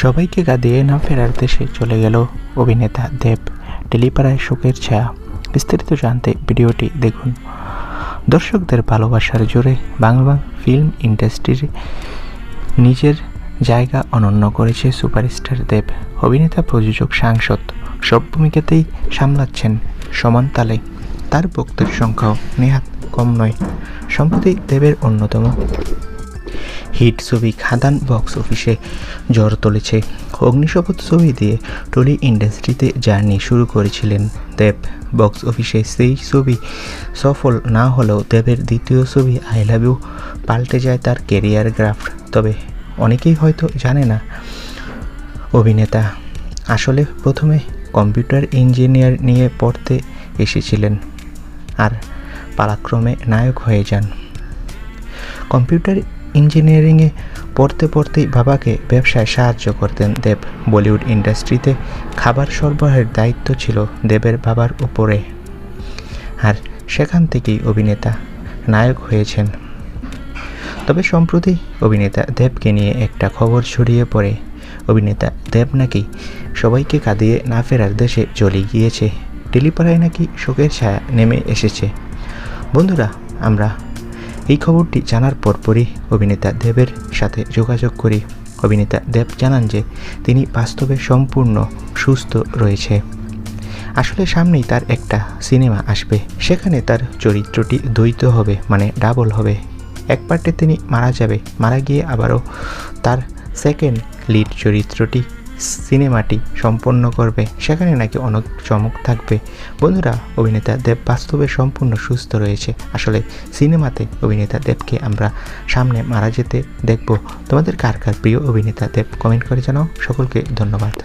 সবাইকে গাদিয়ে না ফেরার দেশে চলে গেল অভিনেতা দেব। টেলিপাড়ায় শোকের ছায়া। বিস্তারিত জানতে ভিডিওটি দেখুন। দর্শকদের ভালোবাসার জোরে বাংলা ফিল্ম ইন্ডাস্ট্রির নিজের জায়গা অনন্য করেছে সুপারস্টার দেব। অভিনেতা, প্রযোজক, সাংসদ সব ভূমিকাতেই সামলাচ্ছেন সমান তালে। তার ভক্তের সংখ্যাও নেহাত কম নয়। সম্প্রতি দেবের অন্যতম হিট ছবি খাদান বক্স অফিসে জ্বর তুলেছে। অগ্নিশপথ ছবি দিয়ে টলি ইন্ডাস্ট্রিতে জার্নি শুরু করেছিলেন দেব। বক্স অফিসে সেই ছবি সফল না হলেও দেবের দ্বিতীয় ছবি আই লাভ ইউ পাল্টে যায় তার কেরিয়ার গ্রাফট তবে অনেকেই হয়তো জানে না অভিনেতা। আসলে প্রথমে কম্পিউটার ইঞ্জিনিয়ার নিয়ে পড়তে এসেছিলেন আর পালাক্রমে নায়ক হয়ে যান। কম্পিউটার ইঞ্জিনিয়ারিংয়ে পড়তে পড়তেই বাবাকে ব্যবসায় সাহায্য করতেন দেব। বলিউড ইন্ডাস্ট্রিতে খাবার সরবরাহের দায়িত্ব ছিল দেবের বাবার উপরে। আর সেখান থেকেই অভিনেতা, নায়ক হয়েছেন। তবে সম্প্রতি অভিনেতা দেবকে নিয়ে একটা খবর ছড়িয়ে পড়ে। অভিনেতা দেব নাকি সবাইকে কাঁদিয়ে না ফেরার দেশে চলে গিয়েছে। টেলিপাড়ায় নাকি শোকের ছায়া নেমে এসেছে। বন্ধুরা, আমরা এই খবরটি জানার পরপরই অভিনেতা দেবের সাথে যোগাযোগ করি অভিনেতা দেব জানান যে তিনি বাস্তবে সম্পূর্ণ সুস্থ রয়েছে। আসলে সামনেই তার একটা সিনেমা আসবে। সেখানে তার চরিত্রটি দ্বৈত হবে মানে ডাবল হবে। এক পার্টে তিনি মারা যাবে, মারা গিয়ে আবারও তার সেকেন্ড লিড চরিত্রটি সিনেমাটি সম্পন্ন করবে। সেখানে নাকি অনেক চমক থাকবে। বন্ধুরা, অভিনেতা দেব বাস্তবে সম্পূর্ণ সুস্থ রয়েছে। আসলে সিনেমাতে অভিনেতা দেবকে আমরা সামনে মারা যেতে দেখব। তোমাদের কার কার প্রিয় অভিনেতা দেব কমেন্ট করে জানাও। সকলকে ধন্যবাদ।